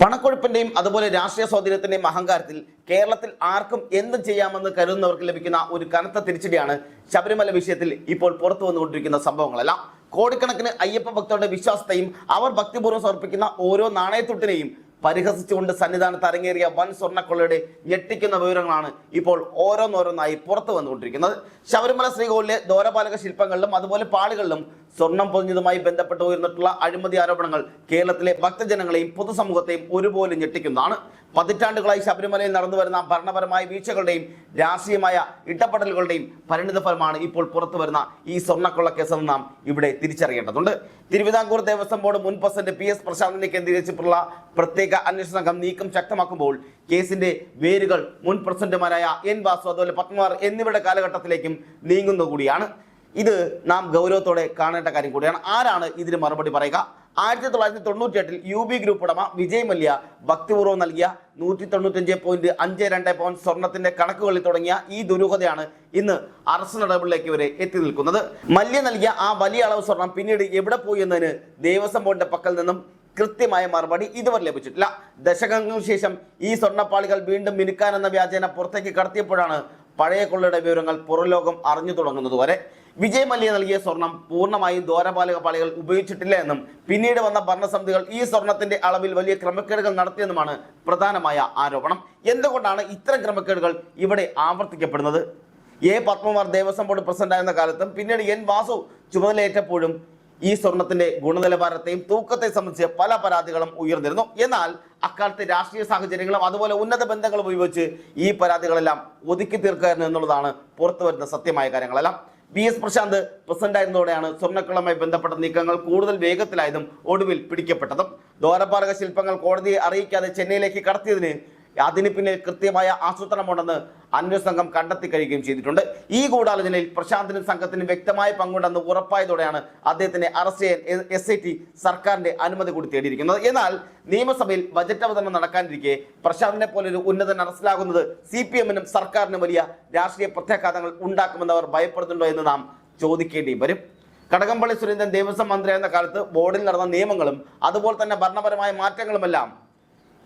പണക്കൊഴുപ്പിന്റെയും അതുപോലെ രാഷ്ട്രീയ സ്വാധീനത്തിന്റെയും അഹങ്കാരത്തിൽ കേരളത്തിൽ ആർക്കും എന്തും ചെയ്യാമെന്ന് കരുതുന്നവർക്ക് ലഭിക്കുന്ന ഒരു കനത്ത തിരിച്ചടിയാണ് ശബരിമല വിഷയത്തിൽ ഇപ്പോൾ പുറത്തു വന്നുകൊണ്ടിരിക്കുന്ന സംഭവങ്ങളെല്ലാം. കോടിക്കണക്കിന് അയ്യപ്പ ഭക്തരുടെ വിശ്വാസത്തെയും അവർ ഭക്തിപൂർവം സമർപ്പിക്കുന്ന ഓരോ നാണയത്തുട്ടിനെയും പരിഹസിച്ചുകൊണ്ട് സന്നിധാനത്ത് അരങ്ങേറിയ വൻ സ്വർണക്കൊള്ളയുടെ ഞെട്ടിക്കുന്ന വിവരങ്ങളാണ് ഇപ്പോൾ ഓരോന്നോരോന്നായി പുറത്തു വന്നുകൊണ്ടിരിക്കുന്നത്. ശബരിമല ശ്രീകോവിലെ ദോരപാലക ശില്പങ്ങളിലും അതുപോലെ പാളികളിലും സ്വർണം പൊതിഞ്ഞതുമായി ബന്ധപ്പെട്ട് ഉയർന്നിട്ടുള്ള അഴിമതി ആരോപണങ്ങൾ കേരളത്തിലെ ഭക്തജനങ്ങളെയും പൊതുസമൂഹത്തെയും ഒരുപോലെ ഞെട്ടിക്കുന്നതാണ്. പതിറ്റാണ്ടുകളായി ശബരിമലയിൽ നടന്നു വരുന്ന ഭരണപരമായ വീഴ്ചകളുടെയും രാഷ്ട്രീയമായ ഇടപെടലുകളുടെയും പരിണിത ഫലമാണ് ഇപ്പോൾ പുറത്തു വരുന്ന ഈ സ്വർണക്കൊള്ള കേസെന്ന് നാം ഇവിടെ തിരിച്ചറിയേണ്ടതുണ്ട്. തിരുവിതാംകൂർ ദേവസ്വം ബോർഡ് മുൻ പ്രസിഡന്റ് പി എസ് പ്രശാന്തിനെ കേന്ദ്രീകരിച്ചിട്ടുള്ള പ്രത്യേക അന്വേഷണ സംഘം നീക്കം ശക്തമാക്കുമ്പോൾ കേസിന്റെ വേരുകൾ മുൻ പ്രസിഡന്റുമാരായ എൻ വാസു അതുപോലെ പത്മകുമാർ എന്നിവരുടെ കാലഘട്ടത്തിലേക്കും നീങ്ങുന്ന കൂടിയാണ്. ഇത് നാം ഗൗരവത്തോടെ കാണേണ്ട കാര്യം കൂടിയാണ്. ആരാണ് ഇതിന് മറുപടി പറയുക? ആയിരത്തി തൊള്ളായിരത്തി തൊണ്ണൂറ്റി എട്ടിൽ യു ബി ഗ്രൂപ്പ് ഉടമ വിജയ് മല്യ ഭക്തിപൂർവം നൽകിയ നൂറ്റി തൊണ്ണൂറ്റഞ്ച് പോയിന്റ് അഞ്ച് രണ്ട് പോയിന്റ് സ്വർണത്തിന്റെ കണക്കുകളിൽ തുടങ്ങിയ ഈ ദുരൂഹതയാണ് ഇന്ന് അറസ്റ്റ് നടപടികളിലേക്ക് വരെ എത്തി നിൽക്കുന്നത്. മല്യ നൽകിയ ആ വലിയ അളവ് സ്വർണം പിന്നീട് എവിടെ പോയി എന്നതിന് ദേവസ്വം ബോർഡിന്റെ പക്കൽ നിന്നും കൃത്യമായ മറുപടി ഇതുവരെ ലഭിച്ചിട്ടില്ല. ദശകങ്ങൾക്ക് ശേഷം ഈ സ്വർണപ്പാളികൾ വീണ്ടും മിനുക്കാൻ എന്ന വ്യാജേന പുറത്തേക്ക് കടത്തിയപ്പോഴാണ് പഴയ കൊള്ളയുടെ വിവരങ്ങൾ പുറംലോകം അറിഞ്ഞു തുടങ്ങുന്നത് വരെ. വിജയ് മല്യ നൽകിയ സ്വർണം പൂർണമായും ദ്വാരപാലക പാളികൾ ഉപയോഗിച്ചിട്ടില്ല എന്നും പിന്നീട് വന്ന ഭരണസമിതികൾ ഈ സ്വർണത്തിന്റെ അളവിൽ വലിയ ക്രമക്കേടുകൾ നടത്തിയെന്നുമാണ് പ്രധാനമായ ആരോപണം. എന്തുകൊണ്ടാണ് ഇത്തരം ക്രമക്കേടുകൾ ഇവിടെ ആവർത്തിക്കപ്പെടുന്നത്? എ പത്മകുമാർ ദേവസ്വം ബോർഡ് പ്രസിഡന്റായിരുന്ന കാലത്തും പിന്നീട് എൻ വാസു ചുമതലയേറ്റപ്പോഴും ഈ സ്വർണത്തിന്റെ ഗുണനിലവാരത്തെയും തൂക്കത്തെ സംബന്ധിച്ച് പല പരാതികളും ഉയർന്നിരുന്നു. എന്നാൽ അക്കാലത്തെ രാഷ്ട്രീയ സാഹചര്യങ്ങളും അതുപോലെ ഉന്നത ബന്ധങ്ങളും ഉപയോഗിച്ച് ഈ പരാതികളെല്ലാം ഒതുക്കി തീർക്കുക എന്നുള്ളതാണ് പുറത്തു വരുന്ന സത്യമായ കാര്യങ്ങളെല്ലാം. ബി എസ് പ്രശാന്ത് പ്രസിഡന്റ് ആയിരുന്നതോടെയാണ് ബന്ധപ്പെട്ട നീക്കങ്ങൾ കൂടുതൽ വേഗത്തിലായതും ഒടുവിൽ പിടിക്കപ്പെട്ടതും. ദ്വാരപാലക ശില്പങ്ങൾ കോടതിയെ അറിയിക്കാതെ ചെന്നൈയിലേക്ക് കടത്തിയതിന് അതിന് പിന്നിൽ കൃത്യമായ ആസൂത്രണമുണ്ടെന്ന് അന്വേഷണ സംഘം കണ്ടെത്തി കഴിയുകയും ചെയ്തിട്ടുണ്ട്. ഈ ഗൂഢാലോചനയിൽ പ്രശാന്തിനും സംഘത്തിനും വ്യക്തമായ പങ്കുണ്ടെന്ന് ഉറപ്പായതോടെയാണ് അദ്ദേഹത്തിനെ അറസ്റ്റ് ചെയ്യാൻ എസ് ഐ ടി സർക്കാരിന്റെ അനുമതി കൂടി തേടിയിരിക്കുന്നത്. എന്നാൽ നിയമസഭയിൽ ബജറ്റ് അവതരണം നടക്കാനിരിക്കെ പ്രശാന്തിനെ പോലെ ഒരു ഉന്നതൻ അറസ്റ്റിലാകുന്നത് സി പി എമ്മിനും സർക്കാരിനും വലിയ രാഷ്ട്രീയ പ്രത്യാഘാതങ്ങൾ ഉണ്ടാക്കുമെന്ന് അവർ ഭയപ്പെടുന്നുണ്ടോ എന്ന് നാം ചോദിക്കേണ്ടി വരും. കടകംപള്ളി സുരേന്ദ്രൻ ദേവസ്വം മന്ത്രിയായിരുന്ന കാലത്ത് ബോർഡിൽ നടന്ന നിയമങ്ങളും അതുപോലെ തന്നെ ഭരണപരമായ മാറ്റങ്ങളുമെല്ലാം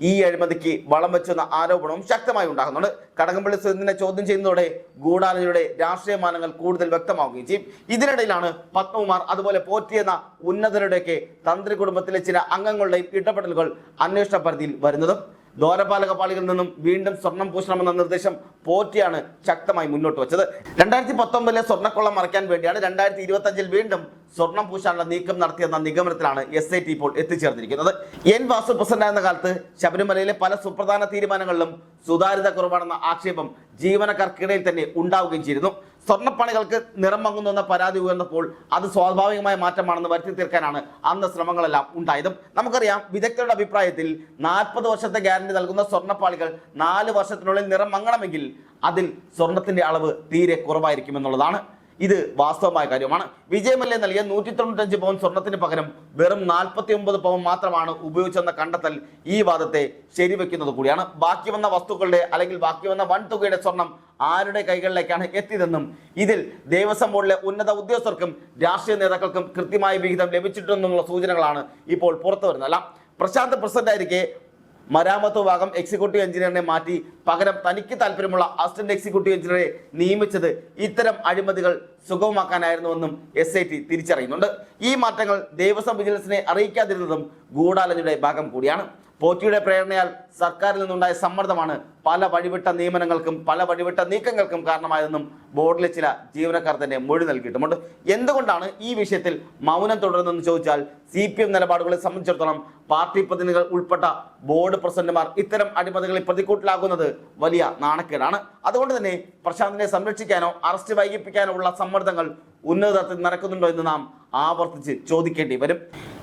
ഈ അഴിമതിക്ക് വളം വെച്ചെന്ന ആരോപണവും ശക്തമായി ഉണ്ടാകുന്നുണ്ട്. കടകംപള്ളി സുരേന്ദ്രനെ ചോദ്യം ചെയ്യുന്നതോടെ ഗൂഢാലോചനയുടെ രാഷ്ട്രീയ മാനങ്ങൾ കൂടുതൽ വ്യക്തമാവുകയും ചെയ്യും. ഇതിനിടയിലാണ് പത്മകുമാർ അതുപോലെ പോറ്റിയെന്ന ഉന്നതരുടെയൊക്കെ തന്ത്രി കുടുംബത്തിലെ ചില അംഗങ്ങളുടെയും ഇടപെടലുകൾ അന്വേഷണ പരിധിയിൽ വരുന്നതും ദ്വാരപാലക പാളികളിൽ നിന്നും വീണ്ടും സ്വർണം പൂശണമെന്ന നിർദ്ദേശം പോറ്റിയാണ് ശക്തമായി മുന്നോട്ട് വെച്ചത്. രണ്ടായിരത്തി പത്തൊമ്പതിലെ സ്വർണക്കൊള്ളം മറയ്ക്കാൻ വേണ്ടിയാണ് രണ്ടായിരത്തി ഇരുപത്തി അഞ്ചിൽ വീണ്ടും സ്വർണം പൂശാനുള്ള നീക്കം നടത്തിയെന്ന നിഗമനത്തിലാണ് എസ് ഐ ടി ഇപ്പോൾ എത്തിച്ചേർന്നിരിക്കുന്നത്. എൻ വാസു പ്രസിഡന്റായിരുന്ന കാലത്ത് ശബരിമലയിലെ പല സുപ്രധാന തീരുമാനങ്ങളിലും സുതാര്യത കുറവാണെന്ന ആക്ഷേപം ജീവനക്കാർക്കിടയിൽ തന്നെ ഉണ്ടാവുകയും ചെയ്തിരുന്നു. സ്വർണപ്പണികൾക്ക് നിറം മങ്ങുന്നു എന്ന പരാതി ഉയർന്നപ്പോൾ അത് സ്വാഭാവികമായ മാറ്റമാണെന്ന് വരുത്തി തീർക്കാനാണ് അന്ന് ശ്രമങ്ങളെല്ലാം ഉണ്ടായതും. നമുക്കറിയാം വിദഗ്ധരുടെ അഭിപ്രായത്തിൽ നാൽപ്പത് വർഷത്തെ ഗ്യാരണ്ടി നൽകുന്ന സ്വർണപ്പാളികൾ നാല് വർഷത്തിനുള്ളിൽ നിറം മങ്ങണമെങ്കിൽ അതിൽ സ്വർണത്തിന്റെ അളവ് തീരെ കുറവായിരിക്കും എന്നുള്ളതാണ് ഇത് വാസ്തവമായ കാര്യമാണ് വിജയമല്ലേ നൽകിയ നൂറ്റി തൊണ്ണൂറ്റഞ്ച് പവൻ സ്വർണത്തിന് പകരം വെറും നാൽപ്പത്തി ഒമ്പത് പവൻ മാത്രമാണ് ഉപയോഗിച്ചെന്ന കണ്ടെത്തൽ ഈ വാദത്തെ ശരിവെക്കുന്നത് കൂടിയാണ്. ബാക്കി വന്ന വസ്തുക്കളുടെ അല്ലെങ്കിൽ ബാക്കി വന്ന വൻ തുകയുടെ സ്വർണം ആരുടെ കൈകളിലേക്കാണ് എത്തിയതെന്നും ഇതിൽ ദേവസ്വം ബോർഡിലെ ഉന്നത ഉദ്യോഗസ്ഥർക്കും രാഷ്ട്രീയ നേതാക്കൾക്കും കൃത്യമായ വിഹിതം ലഭിച്ചിട്ടുണ്ടെന്നുള്ള സൂചനകളാണ് ഇപ്പോൾ പുറത്തു വരുന്നതല്ല പ്രശാന്ത് പ്രസിഡന്റ് ആയിരിക്കെ മരാമത്ത് വിഭാഗം എക്സിക്യൂട്ടീവ് എഞ്ചിനീയറിനെ മാറ്റി. പകരം തനിക്ക് താല്പര്യമുള്ള അസിസ്റ്റന്റ് എക്സിക്യൂട്ടീവ് എഞ്ചിനീയറെ നിയമിച്ചത് ഇത്തരം അഴിമതികൾ സുഗമമാക്കാനായിരുന്നുവെന്നും എസ് ഐ ടി തിരിച്ചറിയുന്നുണ്ട്. ഈ മാറ്റങ്ങൾ ദേവസ്വം വിജിലൻസിനെ അറിയിക്കാതിരുന്നതും ഗൂഢാലോചനയുടെ ഭാഗം കൂടിയാണ്. പോറ്റിയുടെ പ്രേരണയാൽ സർക്കാരിൽ നിന്നുണ്ടായ സമ്മർദ്ദമാണ് പല വഴിവിട്ട നിയമനങ്ങൾക്കും പല വഴിവിട്ട നീക്കങ്ങൾക്കും കാരണമായതെന്നും ബോർഡിലെ ചില ജീവനക്കാർ തന്നെ മൊഴി നൽകിയിട്ടുമുണ്ട്. എന്തുകൊണ്ടാണ് ഈ വിഷയത്തിൽ മൗനം തുടരുന്നതെന്ന് ചോദിച്ചാൽ സി പി എം നിലപാടുകളെ സംബന്ധിച്ചിടത്തോളം പാർട്ടി പ്രതിനിധികൾ ഉൾപ്പെട്ട ബോർഡ് പ്രസിഡന്റുമാർ ഇത്തരം അടിമതികളിൽ പ്രതിക്കൂട്ടിലാകുന്നത് വലിയ നാണക്കേടാണ്. അതുകൊണ്ട് തന്നെ പ്രശാന്തിനെ സംരക്ഷിക്കാനോ അറസ്റ്റ് വൈകിപ്പിക്കാനോ ഉള്ള സമ്മർദ്ദങ്ങൾ ഉന്നതതലത്തിൽ നടക്കുന്നുണ്ടോ എന്ന് നാം ആവർത്തിച്ച് ചോദിക്കേണ്ടി വരും.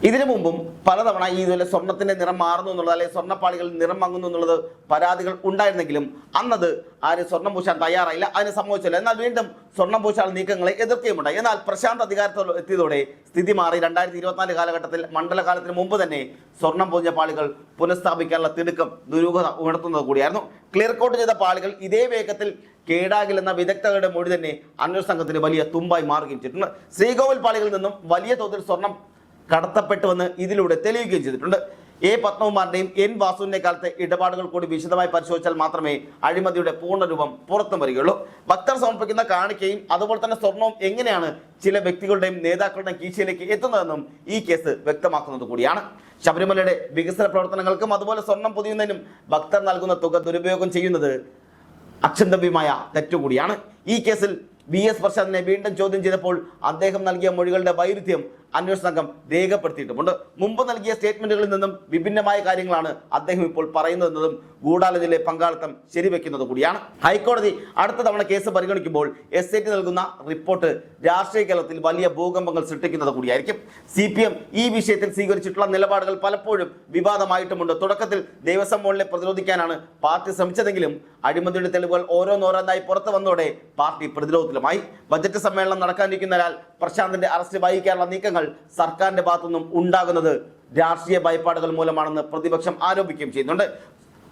ഇതിനു മുമ്പും പലതവണ ഈ ഇതുപോലെ സ്വർണത്തിന്റെ നിറം മാറുന്നു എന്നുള്ളത് അല്ലെങ്കിൽ സ്വർണപ്പാളികൾ നിറം മങ്ങുന്നു എന്നുള്ളത് പരാതികൾ ഉണ്ടായിരുന്നെങ്കിലും അന്നത് ആരും സ്വർണം പൂശാൻ തയ്യാറായില്ല. അതിന് സംഭവിച്ചില്ല എന്നാൽ വീണ്ടും സ്വർണം പൂശാൽ നീക്കങ്ങളെ എതിർക്കുകയുമുണ്ടായി. എന്നാൽ പ്രശാന്ത് അധികാരത്തിൽ എത്തിയതോടെ സ്ഥിതി മാറി. രണ്ടായിരത്തി ഇരുപത്തിനാല് കാലഘട്ടത്തിൽ മണ്ഡലകാലത്തിന് മുമ്പ് തന്നെ സ്വർണം പൂഞ്ഞ പാളികൾ പുനഃസ്ഥാപിക്കാനുള്ള തിടുക്കം ദുരൂഹത ഉണർത്തുന്നത് കൂടിയായിരുന്നു. ക്ലിയർ കോട്ട് ചെയ്ത പാളികൾ ഇതേ വേഗത്തിൽ കേടാകില്ലെന്ന വിദഗ്ധരുടെ മൊഴി തന്നെ അന്വേഷണ സംഘത്തിന് വലിയ തുമ്പായി മാറുകയും ചെയ്തിട്ടുണ്ട്. ശ്രീകോവിൽ പാളികളിൽ നിന്നും വലിയ തോതിൽ സ്വർണം കടത്തപ്പെട്ടുവെന്ന് ഇതിലൂടെ തെളിയുകയും ചെയ്തിട്ടുണ്ട്. എ പത്മകുമാറിന്റെയും എൻ വാസുവിന്റെ കാലത്തെ ഇടപാടുകൾ കൂടി വിശദമായി പരിശോധിച്ചാൽ മാത്രമേ അഴിമതിയുടെ പൂർണരൂപം പുറത്തു വരികയുള്ളൂ. ഭക്തർ സമർപ്പിക്കുന്ന കാണിക്കയും അതുപോലെ തന്നെ സ്വർണവും എങ്ങനെയാണ് ചില വ്യക്തികളുടെയും നേതാക്കളുടെയും കീശയിലേക്ക് എത്തുന്നതെന്നും ഈ കേസ് വ്യക്തമാക്കുന്നത് കൂടിയാണ്. ശബരിമലയുടെ വികസന പ്രവർത്തനങ്ങൾക്കും അതുപോലെ സ്വർണം പൊതിയുന്നതിനും ഭക്തർ നൽകുന്ന തുക ദുരുപയോഗം ചെയ്യുന്നത് അക്ഷന്തവ്യമായ തെറ്റുകൂടിയാണ്. ഈ കേസിൽ വി എസ് പ്രസാദിനെ വീണ്ടും ചോദ്യം ചെയ്തപ്പോൾ അദ്ദേഹം നൽകിയ മൊഴികളുടെ വൈരുദ്ധ്യം അന്വേഷണ സംഘം രേഖപ്പെടുത്തിയിട്ടുമുണ്ട്. മുമ്പ് നൽകിയ സ്റ്റേറ്റ്മെന്റുകളിൽ നിന്നും വിഭിന്നമായ കാര്യങ്ങളാണ് അദ്ദേഹം ഇപ്പോൾ പറയുന്നതെന്നതും ഗൂഢാലോചനയിലെ പങ്കാളിത്തം ശരിവെക്കുന്നത് കൂടിയാണ്. ഹൈക്കോടതി അടുത്ത തവണ കേസ് പരിഗണിക്കുമ്പോൾ എസ് ഐ ടി നൽകുന്ന റിപ്പോർട്ട് രാഷ്ട്രീയ കേരളത്തിൽ വലിയ ഭൂകമ്പങ്ങൾ സൃഷ്ടിക്കുന്നത് കൂടിയായിരിക്കും. സി പി എം ഈ വിഷയത്തിൽ സ്വീകരിച്ചിട്ടുള്ള നിലപാടുകൾ പലപ്പോഴും വിവാദമായിട്ടുമുണ്ട്. തുടക്കത്തിൽ ദേവസ്വം ബോർഡിനെ പ്രതിരോധിക്കാനാണ് പാർട്ടി ശ്രമിച്ചതെങ്കിലും അഴിമതിയുടെ തെളിവുകൾ ഓരോന്നോരോന്നായി പുറത്തു വന്നതോടെ പാർട്ടി പ്രതിരോധത്തിലുമായി. ബജറ്റ് സമ്മേളനം നടക്കാനിരിക്കുന്നതിനാൽ പ്രശാന്തിന്റെ അറസ്റ്റ് വൈകിക്കാനുള്ള നീക്കങ്ങൾ സർക്കാരിന്റെ ഭാഗത്തുനിന്നും ഉണ്ടാകുന്നത് രാഷ്ട്രീയ ഭയപ്പാടുകൾ മൂലമാണെന്ന് പ്രതിപക്ഷം ആരോപിക്കുകയും ചെയ്യുന്നുണ്ട്.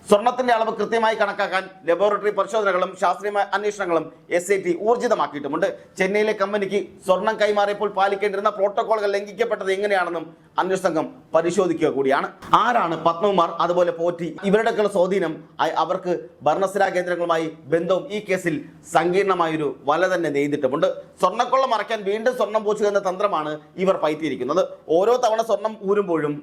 സ്വർണത്തിന്റെ അളവ് കൃത്യമായി കണക്കാക്കാൻ ലബോറട്ടറി പരിശോധനകളും ശാസ്ത്രീയ അന്വേഷണങ്ങളും എസ് ഐ ടി ഊർജിതമാക്കിയിട്ടുമുണ്ട്. ചെന്നൈയിലെ കമ്പനിക്ക് സ്വർണം കൈമാറിയപ്പോൾ പാലിക്കേണ്ടിരുന്ന പ്രോട്ടോകോളുകൾ ലംഘിക്കപ്പെട്ടത് എങ്ങനെയാണെന്നും അന്വേഷണ സംഘം പരിശോധിക്കുക കൂടിയാണ്. ആരാണ് പത്മകുമാർ അതുപോലെ പോറ്റി ഇവരുടെയൊക്കെയുള്ള സ്വാധീനം? അവർക്ക് ഭരണസ്ഥിരാ കേന്ദ്രങ്ങളുമായി ബന്ധവും ഈ കേസിൽ സങ്കീർണമായൊരു വല തന്നെ നെയ്തിട്ടുമുണ്ട്. സ്വർണക്കൊള്ള മറയ്ക്കാൻ വീണ്ടും സ്വർണം പൂച്ചുക എന്ന തന്ത്രമാണ് ഇവർ പയറ്റിയിരിക്കുന്നത്. ഓരോ തവണ സ്വർണം ഊരുമ്പോഴും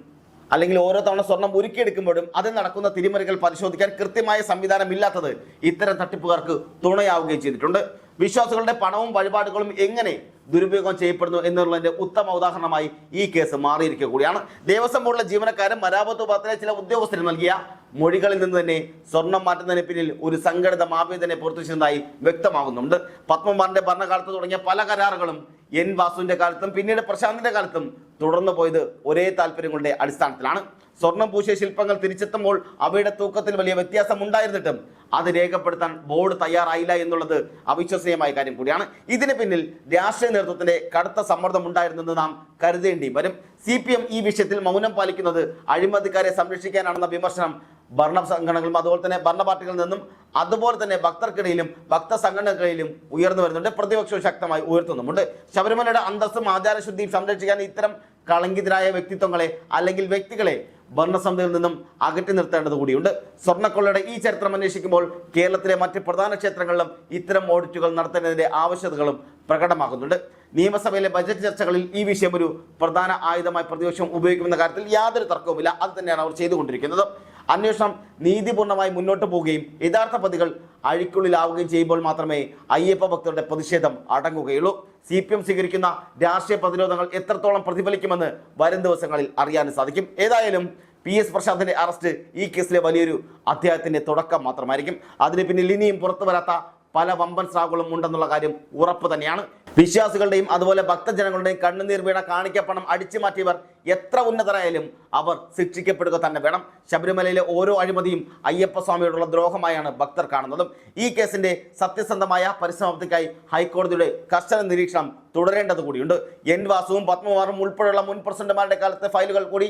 അല്ലെങ്കിൽ ഓരോ തവണ സ്വർണം ഉരുക്കിയെടുക്കുമ്പോഴും അതിൽ നടക്കുന്ന തിരിമറികൾ പരിശോധിക്കാൻ കൃത്യമായ സംവിധാനം ഇല്ലാത്തത് ഇത്തരം തട്ടിപ്പുകാർക്ക് തുണയാവുകയും ചെയ്തിട്ടുണ്ട്. വിശ്വാസികളുടെ പണവും വഴിപാടുകളും എങ്ങനെ ദുരുപയോഗം ചെയ്യപ്പെടുന്നു എന്നുള്ളതിന്റെ ഉത്തമ ഉദാഹരണമായി ഈ കേസ് മാറിയിരിക്കുക കൂടിയാണ്. ദേവസ്വം ബോർഡിലെ ജീവനക്കാരും മരാമത്ത് വിഭാഗത്തിലെ ചില ഉദ്യോഗസ്ഥരും നൽകിയ മൊഴികളിൽ നിന്ന് തന്നെ സ്വർണം മാറ്റുന്നതിന് പിന്നിൽ ഒരു സംഘടിത മാഫിയ തന്നെ പുറത്തുവരുന്നതായി വ്യക്തമാകുന്നുണ്ട് പത്മകുമാറിന്റെ ഭരണകാലത്ത് തുടങ്ങിയ പല കരാറുകളും എൻ വാസുവിന്റെ കാലത്തും പിന്നീട് പ്രശാന്തിന്റെ കാലത്തും തുടർന്നു പോയത് ഒരേ താല്പര്യങ്ങളുടെ അടിസ്ഥാനത്തിലാണ്. സ്വർണം പൂശിയ ശില്പങ്ങൾ തിരിച്ചെത്തുമ്പോൾ അവയുടെ തൂക്കത്തിൽ വലിയ വ്യത്യാസം ഉണ്ടായിരുന്നിട്ടും അത് രേഖപ്പെടുത്താൻ ബോർഡ് തയ്യാറായില്ല എന്നുള്ളത് അവിശ്വസനീയമായ കാര്യം കൂടിയാണ്. ഇതിന് പിന്നിൽ രാഷ്ട്രീയ നേതൃത്വത്തിന്റെ കടുത്ത സമ്മർദ്ദം ഉണ്ടായിരുന്നെന്ന് നാം കരുതേണ്ടി വരും. സി ഈ വിഷയത്തിൽ മൗനം പാലിക്കുന്നത് അഴിമതിക്കാരെ സംരക്ഷിക്കാനാണെന്ന വിമർശനം ഭരണ സംഘടനകളും അതുപോലെ തന്നെ ഭരണ പാർട്ടികളിൽ നിന്നും അതുപോലെ തന്നെ ഭക്തർക്കിടയിലും ഭക്ത സംഘടനകളിലും ഉയർന്നു വരുന്നുണ്ട്. പ്രതിപക്ഷവും ശക്തമായി ഉയർത്തുന്നുമുണ്ട്. ശബരിമലയുടെ അന്തസ്സും ആചാരശുദ്ധിയും സംരക്ഷിക്കാൻ ഇത്തരം കളങ്കിതരായ വ്യക്തിത്വങ്ങളെ അല്ലെങ്കിൽ വ്യക്തികളെ ഭരണസമിതിയിൽ നിന്നും അകറ്റി നിർത്തേണ്ടത് കൂടിയുണ്ട്. സ്വർണക്കൊള്ളയുടെ ഈ ചരിത്രം അന്വേഷിക്കുമ്പോൾ കേരളത്തിലെ മറ്റ് പ്രധാന ക്ഷേത്രങ്ങളിലും ഇത്തരം ഓഡിറ്റുകൾ നടത്തേണ്ടതിന്റെ ആവശ്യതകളും പ്രകടമാകുന്നുണ്ട്. നിയമസഭയിലെ ബജറ്റ് ചർച്ചകളിൽ ഈ വിഷയം ഒരു പ്രധാന ആയുധമായി പ്രതിപക്ഷം ഉപയോഗിക്കുമെന്ന കാര്യത്തിൽ യാതൊരു തർക്കവുമില്ല. അത് തന്നെയാണ് അവർ ചെയ്തുകൊണ്ടിരിക്കുന്നത്. അന്വേഷണം നീതിപൂർണമായി മുന്നോട്ട് പോവുകയും യഥാർത്ഥ പ്രതികൾ അഴിക്കുള്ളിലാവുകയും ചെയ്യുമ്പോൾ മാത്രമേ അയ്യപ്പ ഭക്തരുടെ പ്രതിഷേധം അടങ്ങുകയുള്ളൂ. സി പി എം സ്വീകരിക്കുന്ന രാഷ്ട്രീയ പ്രതിരോധങ്ങൾ എത്രത്തോളം പ്രതിഫലിക്കുമെന്ന് വരും ദിവസങ്ങളിൽ അറിയാനും സാധിക്കും. ഏതായാലും പി എസ് പ്രശാന്തിന്റെ അറസ്റ്റ് ഈ കേസിലെ വലിയൊരു അധ്യായത്തിന്റെ തുടക്കം മാത്രമായിരിക്കും. അതിന് പിന്നിൽ ഇനിയും പുറത്തു വരാത്ത പല വമ്പൻ സ്രാവുകളും ഉണ്ടെന്നുള്ള കാര്യം ഉറപ്പ് തന്നെയാണ്. വിശ്വാസികളുടെയും അതുപോലെ ഭക്തജനങ്ങളുടെയും കണ്ണുനീർ വീണ കാണിക്കപ്പണം അടിച്ചു മാറ്റിയവർ എത്ര ഉന്നതരായാലും അവർ ശിക്ഷിക്കപ്പെടുക തന്നെ വേണം. ശബരിമലയിലെ ഓരോ അഴിമതിയും അയ്യപ്പസ്വാമിയോടുള്ള ദ്രോഹമായാണ് ഭക്തർ കാണുന്നതും. ഈ കേസിന്റെ സത്യസന്ധമായ പരിസമാപ്തിക്കായി ഹൈക്കോടതിയുടെ കർശന നിരീക്ഷണം തുടരേണ്ടത് കൂടിയുണ്ട്. എൻ വാസുവും പത്മകുമാറും ഉൾപ്പെടെയുള്ള മുൻ പ്രസിഡന്റുമാരുടെ കാലത്തെ ഫയലുകൾ കൂടി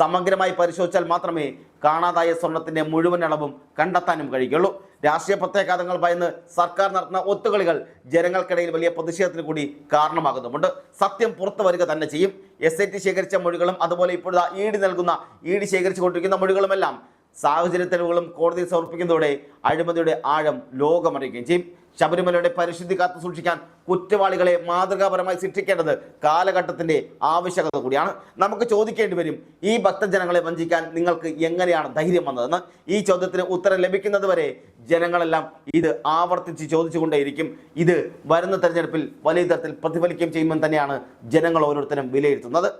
സമഗ്രമായി പരിശോധിച്ചാൽ മാത്രമേ കാണാതായ സ്വർണത്തിന്റെ മുഴുവൻ അളവും കണ്ടെത്താനും കഴിയുള്ളൂ രാഷ്ട്രീയ പ്രത്യാഘാതങ്ങൾ ഭയന്ന് സർക്കാർ നടത്തുന്ന ഒത്തുകളികൾ ജനങ്ങൾക്കിടയിൽ വലിയ പ്രതിഷേധത്തിന് കൂടി കാരണമാകുന്നുമുണ്ട്. സത്യം പുറത്തു വരിക തന്നെ ചെയ്യും. എസ് ഐ ടി ശേഖരിച്ച മൊഴികളും അതുപോലെ ഇപ്പോഴത്തെ ഇ ഡി നൽകുന്ന ഇ ഡി ശേഖരിച്ചുകൊണ്ടിരിക്കുന്ന മൊഴികളുമെല്ലാം സാഹചര്യ തെളിവുകളും കോടതിയിൽ സമർപ്പിക്കുന്നതോടെ അഴിമതിയുടെ ആഴം ലോകമറിയുകയും ചെയ്യും. ശബരിമലയുടെ പരിശുദ്ധി കാത്തു സൂക്ഷിക്കാൻ കുറ്റവാളികളെ മാതൃകാപരമായി ശിക്ഷിക്കേണ്ടത് കാലഘട്ടത്തിന്റെ ആവശ്യകത കൂടിയാണ്. നമുക്ക് ചോദിക്കേണ്ടി വരും ഈ ഭക്തജനങ്ങളെ വഞ്ചിക്കാൻ നിങ്ങൾക്ക് എങ്ങനെയാണ് ധൈര്യം വന്നതെന്ന്? ഈ ചോദ്യത്തിന് ഉത്തരം ലഭിക്കുന്നതുവരെ ജനങ്ങളെല്ലാം ഇത് ആവർത്തിച്ച് ചോദിച്ചുകൊണ്ടേയിരിക്കും. ഇത് വരുന്ന തെരഞ്ഞെടുപ്പിൽ വലിയ തരത്തിൽ പ്രതിഫലിക്കുകയും ചെയ്യുമെന്ന് തന്നെയാണ് ജനങ്ങൾ ഓരോരുത്തരും വിലയിരുത്തുന്നത്.